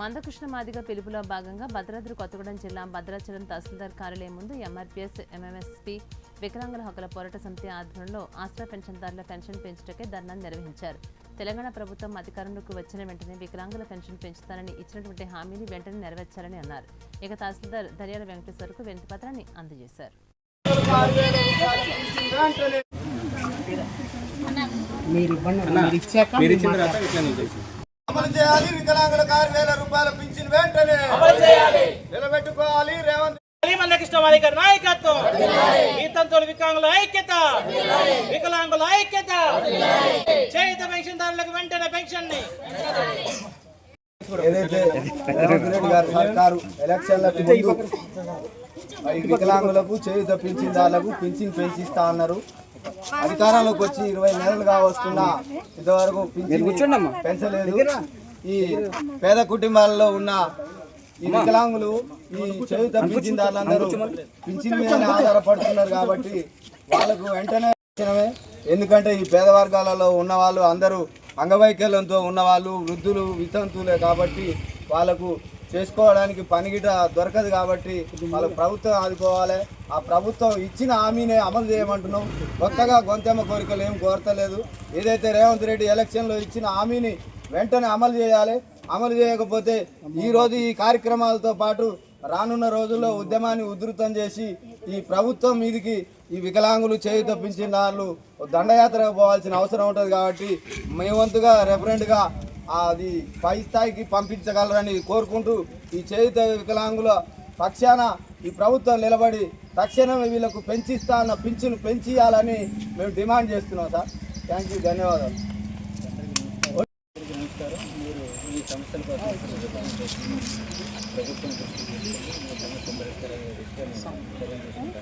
మందకృష్ణ మాదిగ పిలుపులో భాగంగా భద్రాద్రి కొత్తగూడెం జిల్లా భద్రాచలం తహసీల్దార్ కార్యాలయం ముందు ఎంఆర్పీఎస్ ఎంఎంఎస్పీ వికలాంగుల హక్కుల పోరాట సమితి ఆధ్వర్యంలో ఆసరా పెన్షన్దారుల పెన్షన్ పెంచుటకే ధర్నా నిర్వహించారు. తెలంగాణ ప్రభుత్వం అధికారంలోకి వచ్చిన వెంటనే వికలాంగుల పెన్షన్ పెంచుతారని ఇచ్చినటువంటి హామీని వెంటనే నెరవేర్చాలని అన్నారు. ఇక తహసీల్దార్ దర్యాల వెంకటేశ్వర్కు వినతి పత్రాన్ని అందజేశారు. మీరు ఇవ్వండి మీరు ఇచ్చాక అమలు చేయాలి. వికలాంగుల ఆరు వేల రూపాయల పింఛన్ వెంటనే. నిలబెట్టుకోవాలి. రేవంత్ నాయకత్వం. వికలాంగుల ఐక్యత. వికలాంగుల ఐక్యత. చేయుత పెన్షన్దారులకు వెంటనే పెన్షన్ని. ఏదైతే రేవంత్ రెడ్డి గారి సర్కారు ఎలక్షన్లకు ముందు మరి వికలాంగులకు చేయుత పింఛన్దారులకు పింఛన్ పెంచిస్తా అన్నారు. అధికారంలోకి వచ్చి ఇరవై నెలలుగా వస్తున్నా ఇంతవరకు పెంచలేదు. ఈ పేద కుటుంబాలలో ఉన్న ఈ వికలాంగులు ఈ చేయుత పింఛన్దారులందరూ పింఛన్ మీద ఆధారపడుతున్నారు కాబట్టి వాళ్ళకు వెంటనే ఎందుకంటే ఈ పేద వర్గాలలో ఉన్న వాళ్ళు అందరూ అంగవైకల్యంతో ఉన్నవాళ్ళు వృద్ధులు వితంతులే కాబట్టి వాళ్ళకు చేసుకోవడానికి పనిగిట దొరకదు కాబట్టి వాళ్ళకు ప్రభుత్వం ఆదుకోవాలి. ఆ ప్రభుత్వం ఇచ్చిన హామీనే అమలు చేయమంటున్నాం. కొత్తగా గొంతెమ్మ కోరికలు ఏం కోరతలేదు. ఏదైతే రేవంత్ రెడ్డి ఎలక్షన్లో ఇచ్చిన హామీని వెంటనే అమలు చేయాలి. అమలు చేయకపోతే ఈరోజు ఈ కార్యక్రమాలతో పాటు రానున్న రోజుల్లో ఉద్యమాన్ని ఉధృతం చేసి ఈ ప్రభుత్వం మీదికి ఈ వికలాంగులు చేయి తప్పించిన వాళ్ళు దండయాత్రకు పోవాల్సిన అవసరం ఉంటుంది కాబట్టి మేవంతుగా రెఫరెంట్గా అది పై స్థాయికి పంపించగలరని కోరుకుంటూ ఈ చేయుత వికలాంగుల పక్షాన ఈ ప్రభుత్వం నిలబడి తక్షణమే వీళ్ళకు పెంచిస్తా అన్న పింఛను పెంచియాలని మేము డిమాండ్ చేస్తున్నాం సార్. థ్యాంక్ యూ ధన్యవాదాలు. నమస్కారం. మీరు సమస్యల కోసం ప్రభుత్వం తీసుకొని మీ సమస్య పరిష్కారం విషయాన్ని